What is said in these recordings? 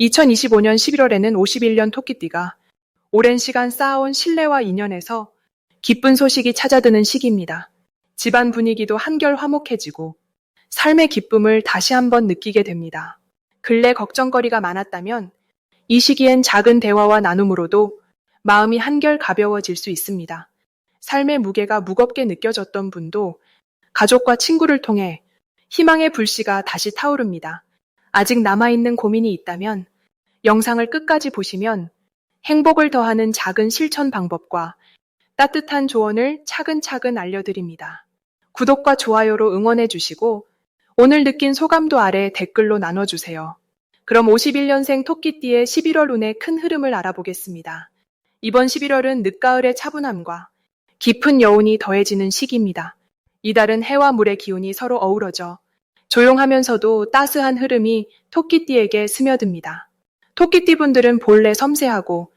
2025년 11월에는 51년 토끼띠가 오랜 시간 쌓아온 신뢰와 인연에서 기쁜 소식이 찾아드는 시기입니다. 집안 분위기도 한결 화목해지고 삶의 기쁨을 다시 한번 느끼게 됩니다. 근래 걱정거리가 많았다면 이 시기엔 작은 대화와 나눔으로도 마음이 한결 가벼워질 수 있습니다. 삶의 무게가 무겁게 느껴졌던 분도 가족과 친구를 통해 희망의 불씨가 다시 타오릅니다. 아직 남아있는 고민이 있다면 영상을 끝까지 보시면 행복을 더하는 작은 실천 방법과 따뜻한 조언을 차근차근 알려드립니다. 구독과 좋아요로 응원해 주시고 오늘 느낀 소감도 아래 댓글로 나눠주세요. 그럼 51년생 토끼띠의 11월 운의 큰 흐름을 알아보겠습니다. 이번 11월은 늦가을의 차분함과 깊은 여운이 더해지는 시기입니다. 이달은 해와 물의 기운이 서로 어우러져 조용하면서도 따스한 흐름이 토끼띠에게 스며듭니다. 토끼띠 분들은 본래 섬세하고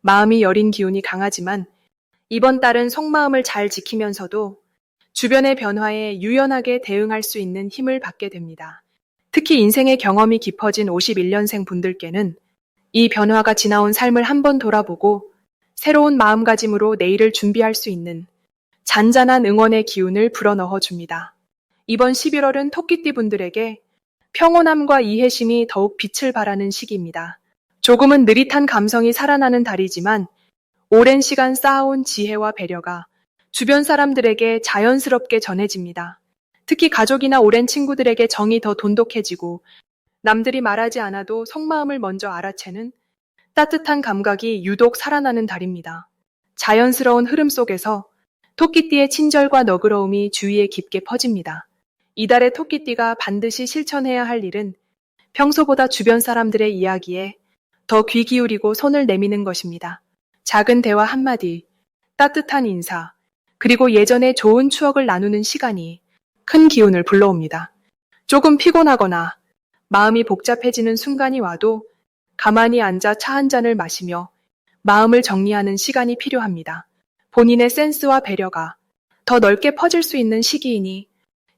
마음이 여린 기운이 강하지만 이번 달은 속마음을 잘 지키면서도 주변의 변화에 유연하게 대응할 수 있는 힘을 받게 됩니다. 특히 인생의 경험이 깊어진 51년생 분들께는 이 변화가 지나온 삶을 한번 돌아보고 새로운 마음가짐으로 내일을 준비할 수 있는 잔잔한 응원의 기운을 불어넣어 줍니다. 이번 11월은 토끼띠 분들에게 평온함과 이해심이 더욱 빛을 발하는 시기입니다. 조금은 느릿한 감성이 살아나는 달이지만 오랜 시간 쌓아온 지혜와 배려가 주변 사람들에게 자연스럽게 전해집니다. 특히 가족이나 오랜 친구들에게 정이 더 돈독해지고 남들이 말하지 않아도 속마음을 먼저 알아채는 따뜻한 감각이 유독 살아나는 달입니다. 자연스러운 흐름 속에서 토끼띠의 친절과 너그러움이 주위에 깊게 퍼집니다. 이달의 토끼띠가 반드시 실천해야 할 일은 평소보다 주변 사람들의 이야기에 더 귀 기울이고 손을 내미는 것입니다. 작은 대화 한마디, 따뜻한 인사, 그리고 예전의 좋은 추억을 나누는 시간이 큰 기운을 불러옵니다. 조금 피곤하거나 마음이 복잡해지는 순간이 와도 가만히 앉아 차 한 잔을 마시며 마음을 정리하는 시간이 필요합니다. 본인의 센스와 배려가 더 넓게 퍼질 수 있는 시기이니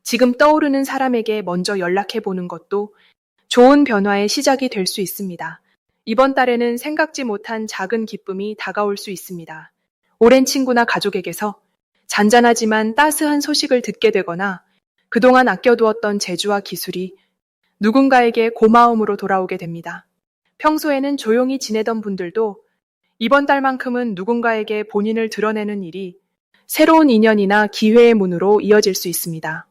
지금 떠오르는 사람에게 먼저 연락해 보는 것도 좋은 변화의 시작이 될 수 있습니다. 이번 달에는 생각지 못한 작은 기쁨이 다가올 수 있습니다. 오랜 친구나 가족에게서 잔잔하지만 따스한 소식을 듣게 되거나 그동안 아껴두었던 재주와 기술이 누군가에게 고마움으로 돌아오게 됩니다. 평소에는 조용히 지내던 분들도 이번 달만큼은 누군가에게 본인을 드러내는 일이 새로운 인연이나 기회의 문으로 이어질 수 있습니다.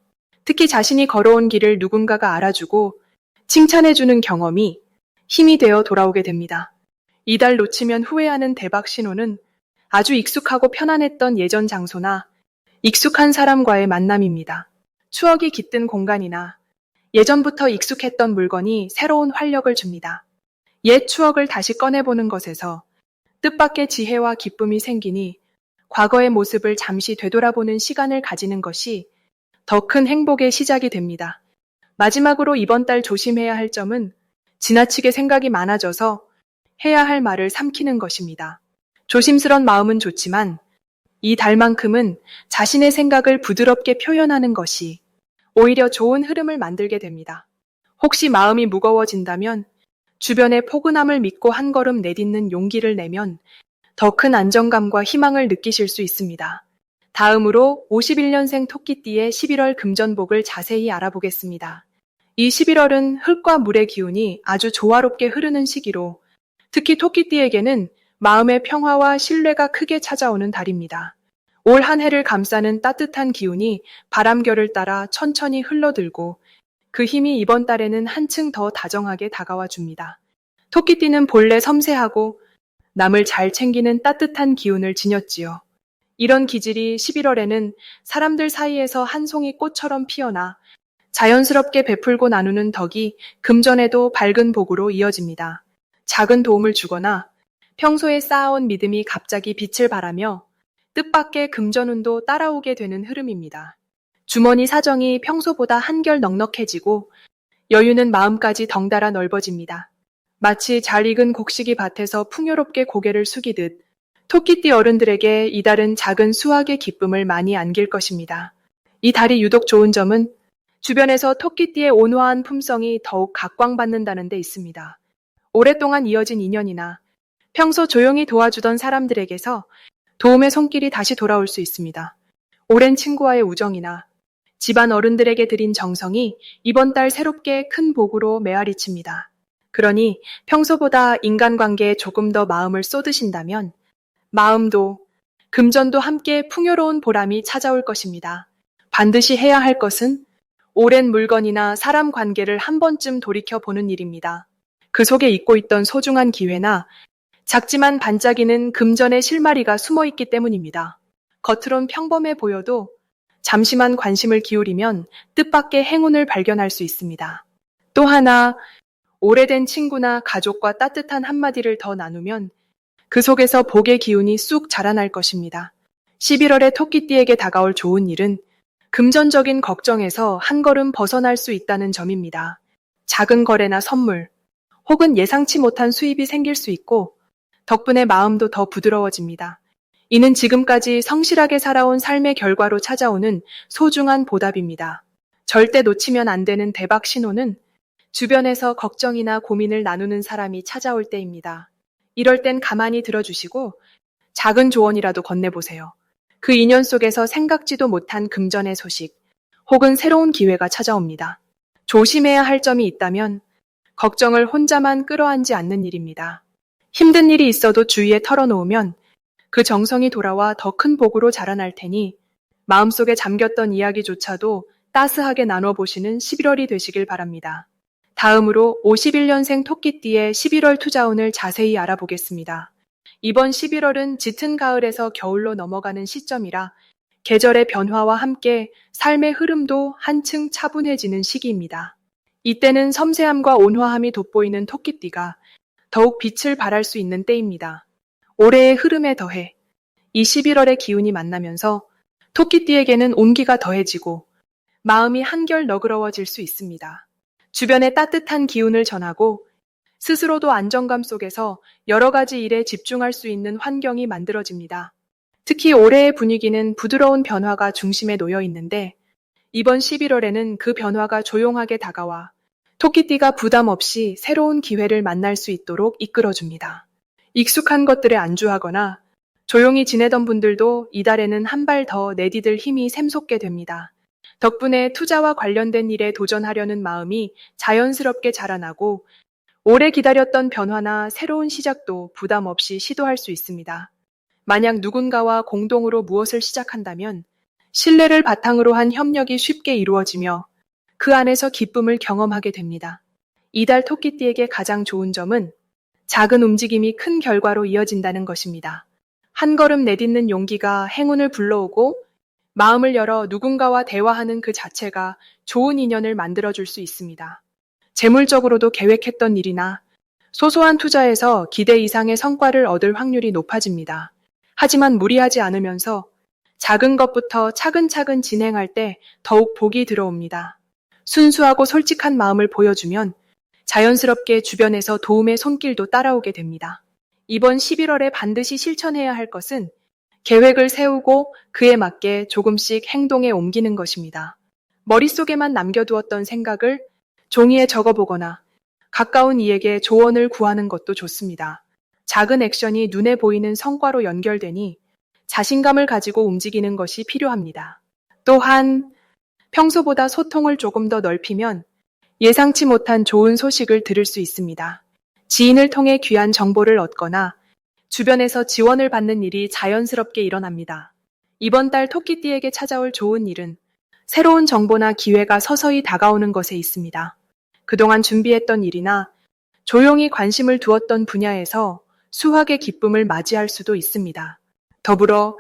특히 자신이 걸어온 길을 누군가가 알아주고 칭찬해주는 경험이 힘이 되어 돌아오게 됩니다. 이달 놓치면 후회하는 대박 신호는 아주 익숙하고 편안했던 예전 장소나 익숙한 사람과의 만남입니다. 추억이 깃든 공간이나 예전부터 익숙했던 물건이 새로운 활력을 줍니다. 옛 추억을 다시 꺼내보는 것에서 뜻밖의 지혜와 기쁨이 생기니 과거의 모습을 잠시 되돌아보는 시간을 가지는 것이 더 큰 행복의 시작이 됩니다. 마지막으로 이번 달 조심해야 할 점은 지나치게 생각이 많아져서 해야 할 말을 삼키는 것입니다. 조심스런 마음은 좋지만 이 달만큼은 자신의 생각을 부드럽게 표현하는 것이 오히려 좋은 흐름을 만들게 됩니다. 혹시 마음이 무거워진다면 주변의 포근함을 믿고 한 걸음 내딛는 용기를 내면 더 큰 안정감과 희망을 느끼실 수 있습니다. 다음으로 51년생 토끼띠의 11월 금전복을 자세히 알아보겠습니다. 이 11월은 흙과 물의 기운이 아주 조화롭게 흐르는 시기로 특히 토끼띠에게는 마음의 평화와 신뢰가 크게 찾아오는 달입니다. 올 한 해를 감싸는 따뜻한 기운이 바람결을 따라 천천히 흘러들고 그 힘이 이번 달에는 한층 더 다정하게 다가와 줍니다. 토끼띠는 본래 섬세하고 남을 잘 챙기는 따뜻한 기운을 지녔지요. 이런 기질이 11월에는 사람들 사이에서 한 송이 꽃처럼 피어나 자연스럽게 베풀고 나누는 덕이 금전에도 밝은 복으로 이어집니다. 작은 도움을 주거나 평소에 쌓아온 믿음이 갑자기 빛을 발하며 뜻밖의 금전운도 따라오게 되는 흐름입니다. 주머니 사정이 평소보다 한결 넉넉해지고 여유는 마음까지 덩달아 넓어집니다. 마치 잘 익은 곡식이 밭에서 풍요롭게 고개를 숙이듯 토끼띠 어른들에게 이달은 작은 수확의 기쁨을 많이 안길 것입니다. 이 달이 유독 좋은 점은 주변에서 토끼띠의 온화한 품성이 더욱 각광받는다는 데 있습니다. 오랫동안 이어진 인연이나 평소 조용히 도와주던 사람들에게서 도움의 손길이 다시 돌아올 수 있습니다. 오랜 친구와의 우정이나 집안 어른들에게 드린 정성이 이번 달 새롭게 큰 복으로 메아리칩니다. 그러니 평소보다 인간관계에 조금 더 마음을 쏟으신다면 마음도 금전도 함께 풍요로운 보람이 찾아올 것입니다. 반드시 해야 할 것은 오랜 물건이나 사람 관계를 한 번쯤 돌이켜 보는 일입니다. 그 속에 잊고 있던 소중한 기회나 작지만 반짝이는 금전의 실마리가 숨어 있기 때문입니다. 겉으론 평범해 보여도 잠시만 관심을 기울이면 뜻밖의 행운을 발견할 수 있습니다. 또 하나, 오래된 친구나 가족과 따뜻한 한마디를 더 나누면 그 속에서 복의 기운이 쑥 자라날 것입니다. 11월에 토끼띠에게 다가올 좋은 일은 금전적인 걱정에서 한 걸음 벗어날 수 있다는 점입니다. 작은 거래나 선물, 혹은 예상치 못한 수입이 생길 수 있고 덕분에 마음도 더 부드러워집니다. 이는 지금까지 성실하게 살아온 삶의 결과로 찾아오는 소중한 보답입니다. 절대 놓치면 안 되는 대박 신호는 주변에서 걱정이나 고민을 나누는 사람이 찾아올 때입니다. 이럴 땐 가만히 들어주시고 작은 조언이라도 건네보세요. 그 인연 속에서 생각지도 못한 금전의 소식 혹은 새로운 기회가 찾아옵니다. 조심해야 할 점이 있다면 걱정을 혼자만 끌어안지 않는 일입니다. 힘든 일이 있어도 주위에 털어놓으면 그 정성이 돌아와 더 큰 복으로 자라날 테니 마음속에 잠겼던 이야기조차도 따스하게 나눠보시는 11월이 되시길 바랍니다. 다음으로 51년생 토끼띠의 11월 투자운을 자세히 알아보겠습니다. 이번 11월은 짙은 가을에서 겨울로 넘어가는 시점이라 계절의 변화와 함께 삶의 흐름도 한층 차분해지는 시기입니다. 이때는 섬세함과 온화함이 돋보이는 토끼띠가 더욱 빛을 발할 수 있는 때입니다. 올해의 흐름에 더해 이 11월의 기운이 만나면서 토끼띠에게는 온기가 더해지고 마음이 한결 너그러워질 수 있습니다. 주변에 따뜻한 기운을 전하고 스스로도 안정감 속에서 여러 가지 일에 집중할 수 있는 환경이 만들어집니다. 특히 올해의 분위기는 부드러운 변화가 중심에 놓여 있는데 이번 11월에는 그 변화가 조용하게 다가와 토끼띠가 부담 없이 새로운 기회를 만날 수 있도록 이끌어줍니다. 익숙한 것들에 안주하거나 조용히 지내던 분들도 이달에는 한 발 더 내디딜 힘이 샘솟게 됩니다. 덕분에 투자와 관련된 일에 도전하려는 마음이 자연스럽게 자라나고 오래 기다렸던 변화나 새로운 시작도 부담 없이 시도할 수 있습니다. 만약 누군가와 공동으로 무엇을 시작한다면 신뢰를 바탕으로 한 협력이 쉽게 이루어지며 그 안에서 기쁨을 경험하게 됩니다. 이달 토끼띠에게 가장 좋은 점은 작은 움직임이 큰 결과로 이어진다는 것입니다. 한 걸음 내딛는 용기가 행운을 불러오고 마음을 열어 누군가와 대화하는 그 자체가 좋은 인연을 만들어 줄 수 있습니다. 재물적으로도 계획했던 일이나 소소한 투자에서 기대 이상의 성과를 얻을 확률이 높아집니다. 하지만 무리하지 않으면서 작은 것부터 차근차근 진행할 때 더욱 복이 들어옵니다. 순수하고 솔직한 마음을 보여주면 자연스럽게 주변에서 도움의 손길도 따라오게 됩니다. 이번 11월에 반드시 실천해야 할 것은 계획을 세우고 그에 맞게 조금씩 행동에 옮기는 것입니다. 머릿속에만 남겨두었던 생각을 종이에 적어보거나 가까운 이에게 조언을 구하는 것도 좋습니다. 작은 액션이 눈에 보이는 성과로 연결되니 자신감을 가지고 움직이는 것이 필요합니다. 또한 평소보다 소통을 조금 더 넓히면 예상치 못한 좋은 소식을 들을 수 있습니다. 지인을 통해 귀한 정보를 얻거나 주변에서 지원을 받는 일이 자연스럽게 일어납니다. 이번 달 토끼띠에게 찾아올 좋은 일은 새로운 정보나 기회가 서서히 다가오는 것에 있습니다. 그동안 준비했던 일이나 조용히 관심을 두었던 분야에서 수확의 기쁨을 맞이할 수도 있습니다. 더불어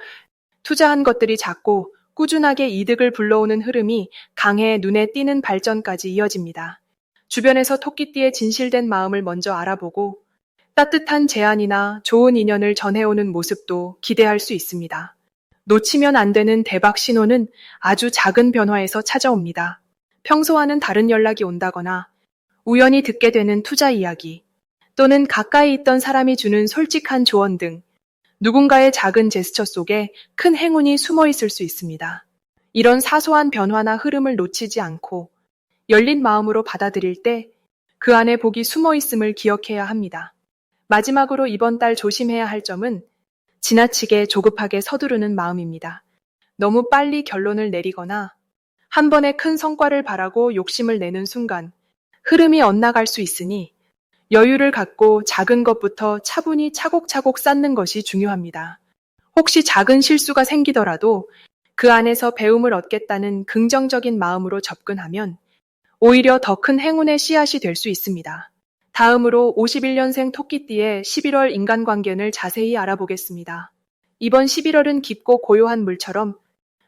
투자한 것들이 작고 꾸준하게 이득을 불러오는 흐름이 강해 눈에 띄는 발전까지 이어집니다. 주변에서 토끼띠의 진실된 마음을 먼저 알아보고 따뜻한 제안이나 좋은 인연을 전해오는 모습도 기대할 수 있습니다. 놓치면 안 되는 대박 신호는 아주 작은 변화에서 찾아옵니다. 평소와는 다른 연락이 온다거나 우연히 듣게 되는 투자 이야기 또는 가까이 있던 사람이 주는 솔직한 조언 등 누군가의 작은 제스처 속에 큰 행운이 숨어 있을 수 있습니다. 이런 사소한 변화나 흐름을 놓치지 않고 열린 마음으로 받아들일 때 그 안에 복이 숨어 있음을 기억해야 합니다. 마지막으로 이번 달 조심해야 할 점은 지나치게 조급하게 서두르는 마음입니다. 너무 빨리 결론을 내리거나 한 번에 큰 성과를 바라고 욕심을 내는 순간 흐름이 엇나갈 수 있으니 여유를 갖고 작은 것부터 차분히 차곡차곡 쌓는 것이 중요합니다. 혹시 작은 실수가 생기더라도 그 안에서 배움을 얻겠다는 긍정적인 마음으로 접근하면 오히려 더 큰 행운의 씨앗이 될 수 있습니다. 다음으로 51년생 토끼띠의 11월 인간관계를 자세히 알아보겠습니다. 이번 11월은 깊고 고요한 물처럼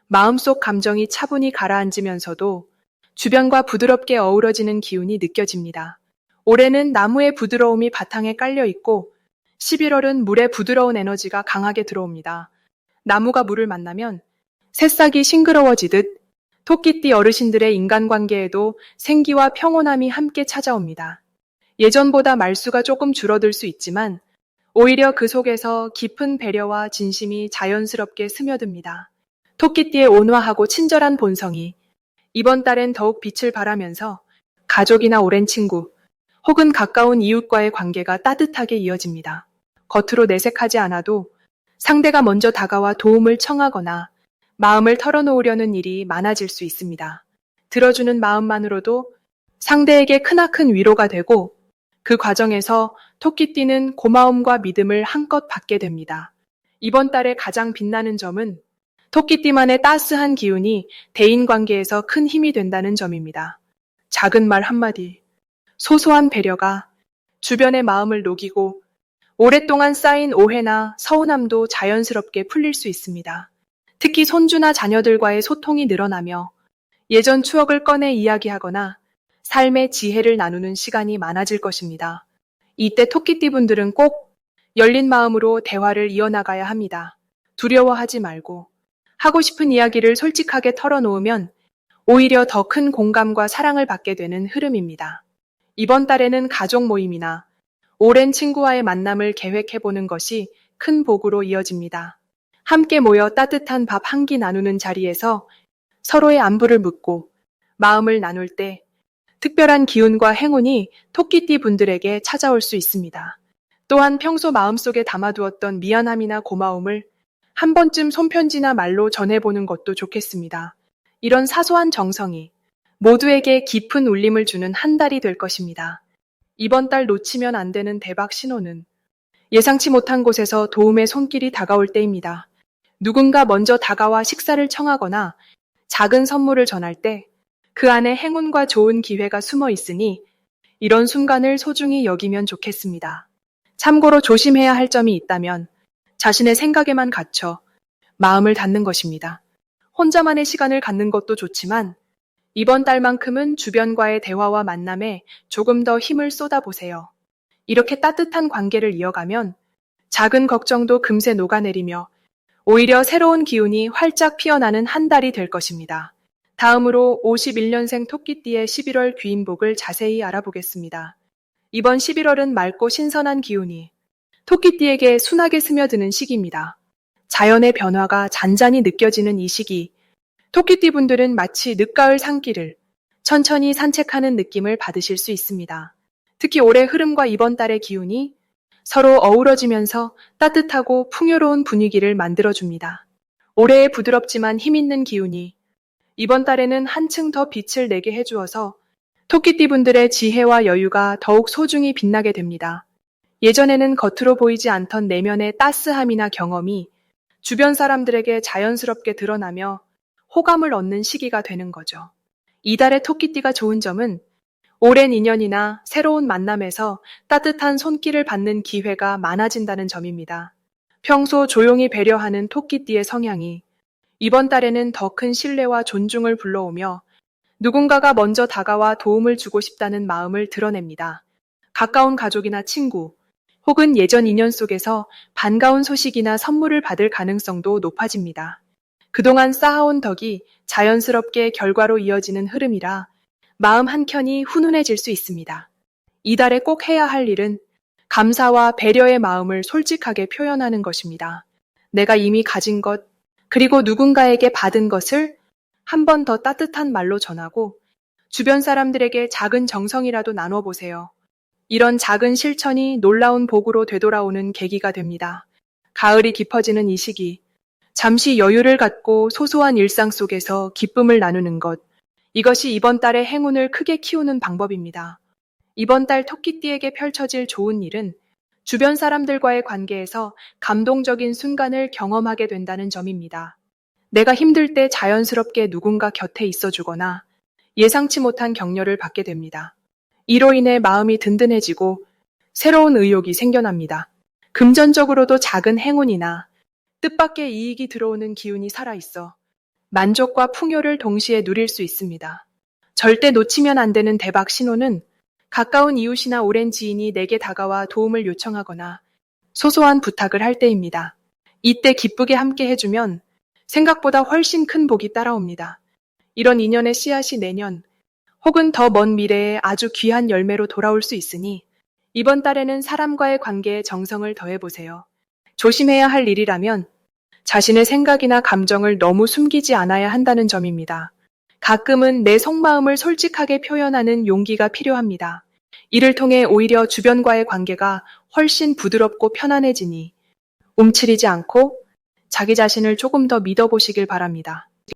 마음속 감정이 차분히 가라앉으면서도 주변과 부드럽게 어우러지는 기운이 느껴집니다. 올해는 나무의 부드러움이 바탕에 깔려 있고 11월은 물의 부드러운 에너지가 강하게 들어옵니다. 나무가 물을 만나면 새싹이 싱그러워지듯 토끼띠 어르신들의 인간관계에도 생기와 평온함이 함께 찾아옵니다. 예전보다 말수가 조금 줄어들 수 있지만 오히려 그 속에서 깊은 배려와 진심이 자연스럽게 스며듭니다. 토끼띠의 온화하고 친절한 본성이 이번 달엔 더욱 빛을 발하면서 가족이나 오랜 친구 혹은 가까운 이웃과의 관계가 따뜻하게 이어집니다. 겉으로 내색하지 않아도 상대가 먼저 다가와 도움을 청하거나 마음을 털어놓으려는 일이 많아질 수 있습니다. 들어주는 마음만으로도 상대에게 크나큰 위로가 되고 그 과정에서 토끼띠는 고마움과 믿음을 한껏 받게 됩니다. 이번 달에 가장 빛나는 점은 토끼띠만의 따스한 기운이 대인 관계에서 큰 힘이 된다는 점입니다. 작은 말 한마디, 소소한 배려가 주변의 마음을 녹이고 오랫동안 쌓인 오해나 서운함도 자연스럽게 풀릴 수 있습니다. 특히 손주나 자녀들과의 소통이 늘어나며 예전 추억을 꺼내 이야기하거나 삶의 지혜를 나누는 시간이 많아질 것입니다. 이때 토끼띠 분들은 꼭 열린 마음으로 대화를 이어나가야 합니다. 두려워하지 말고 하고 싶은 이야기를 솔직하게 털어놓으면 오히려 더 큰 공감과 사랑을 받게 되는 흐름입니다. 이번 달에는 가족 모임이나 오랜 친구와의 만남을 계획해보는 것이 큰 복으로 이어집니다. 함께 모여 따뜻한 밥 한 끼 나누는 자리에서 서로의 안부를 묻고 마음을 나눌 때 특별한 기운과 행운이 토끼띠 분들에게 찾아올 수 있습니다. 또한 평소 마음속에 담아두었던 미안함이나 고마움을 한 번쯤 손편지나 말로 전해보는 것도 좋겠습니다. 이런 사소한 정성이 모두에게 깊은 울림을 주는 한 달이 될 것입니다. 이번 달 놓치면 안 되는 대박 신호는 예상치 못한 곳에서 도움의 손길이 다가올 때입니다. 누군가 먼저 다가와 식사를 청하거나 작은 선물을 전할 때 그 안에 행운과 좋은 기회가 숨어 있으니 이런 순간을 소중히 여기면 좋겠습니다. 참고로 조심해야 할 점이 있다면 자신의 생각에만 갇혀 마음을 닫는 것입니다. 혼자만의 시간을 갖는 것도 좋지만 이번 달만큼은 주변과의 대화와 만남에 조금 더 힘을 쏟아보세요. 이렇게 따뜻한 관계를 이어가면 작은 걱정도 금세 녹아내리며 오히려 새로운 기운이 활짝 피어나는 한 달이 될 것입니다. 다음으로 51년생 토끼띠의 11월 귀인복을 자세히 알아보겠습니다. 이번 11월은 맑고 신선한 기운이 토끼띠에게 순하게 스며드는 시기입니다. 자연의 변화가 잔잔히 느껴지는 이 시기, 토끼띠 분들은 마치 늦가을 산길을 천천히 산책하는 느낌을 받으실 수 있습니다. 특히 올해 흐름과 이번 달의 기운이 서로 어우러지면서 따뜻하고 풍요로운 분위기를 만들어줍니다. 올해의 부드럽지만 힘있는 기운이 이번 달에는 한층 더 빛을 내게 해주어서 토끼띠 분들의 지혜와 여유가 더욱 소중히 빛나게 됩니다. 예전에는 겉으로 보이지 않던 내면의 따스함이나 경험이 주변 사람들에게 자연스럽게 드러나며 호감을 얻는 시기가 되는 거죠. 이달의 토끼띠가 좋은 점은 오랜 인연이나 새로운 만남에서 따뜻한 손길을 받는 기회가 많아진다는 점입니다. 평소 조용히 배려하는 토끼띠의 성향이 이번 달에는 더 큰 신뢰와 존중을 불러오며 누군가가 먼저 다가와 도움을 주고 싶다는 마음을 드러냅니다. 가까운 가족이나 친구, 혹은 예전 인연 속에서 반가운 소식이나 선물을 받을 가능성도 높아집니다. 그동안 쌓아온 덕이 자연스럽게 결과로 이어지는 흐름이라 마음 한켠이 훈훈해질 수 있습니다. 이달에 꼭 해야 할 일은 감사와 배려의 마음을 솔직하게 표현하는 것입니다. 내가 이미 가진 것, 그리고 누군가에게 받은 것을 한 번 더 따뜻한 말로 전하고 주변 사람들에게 작은 정성이라도 나눠보세요. 이런 작은 실천이 놀라운 복으로 되돌아오는 계기가 됩니다. 가을이 깊어지는 이 시기, 잠시 여유를 갖고 소소한 일상 속에서 기쁨을 나누는 것, 이것이 이번 달의 행운을 크게 키우는 방법입니다. 이번 달 토끼띠에게 펼쳐질 좋은 일은 주변 사람들과의 관계에서 감동적인 순간을 경험하게 된다는 점입니다. 내가 힘들 때 자연스럽게 누군가 곁에 있어 주거나 예상치 못한 격려를 받게 됩니다. 이로 인해 마음이 든든해지고 새로운 의욕이 생겨납니다. 금전적으로도 작은 행운이나 뜻밖의 이익이 들어오는 기운이 살아있어 만족과 풍요를 동시에 누릴 수 있습니다. 절대 놓치면 안 되는 대박 신호는 가까운 이웃이나 오랜 지인이 내게 다가와 도움을 요청하거나 소소한 부탁을 할 때입니다. 이때 기쁘게 함께 해주면 생각보다 훨씬 큰 복이 따라옵니다. 이런 인연의 씨앗이 내년 혹은 더 먼 미래에 아주 귀한 열매로 돌아올 수 있으니 이번 달에는 사람과의 관계에 정성을 더해보세요. 조심해야 할 일이라면 자신의 생각이나 감정을 너무 숨기지 않아야 한다는 점입니다. 가끔은 내 속마음을 솔직하게 표현하는 용기가 필요합니다. 이를 통해 오히려 주변과의 관계가 훨씬 부드럽고 편안해지니 움츠리지 않고 자기 자신을 조금 더 믿어보시길 바랍니다.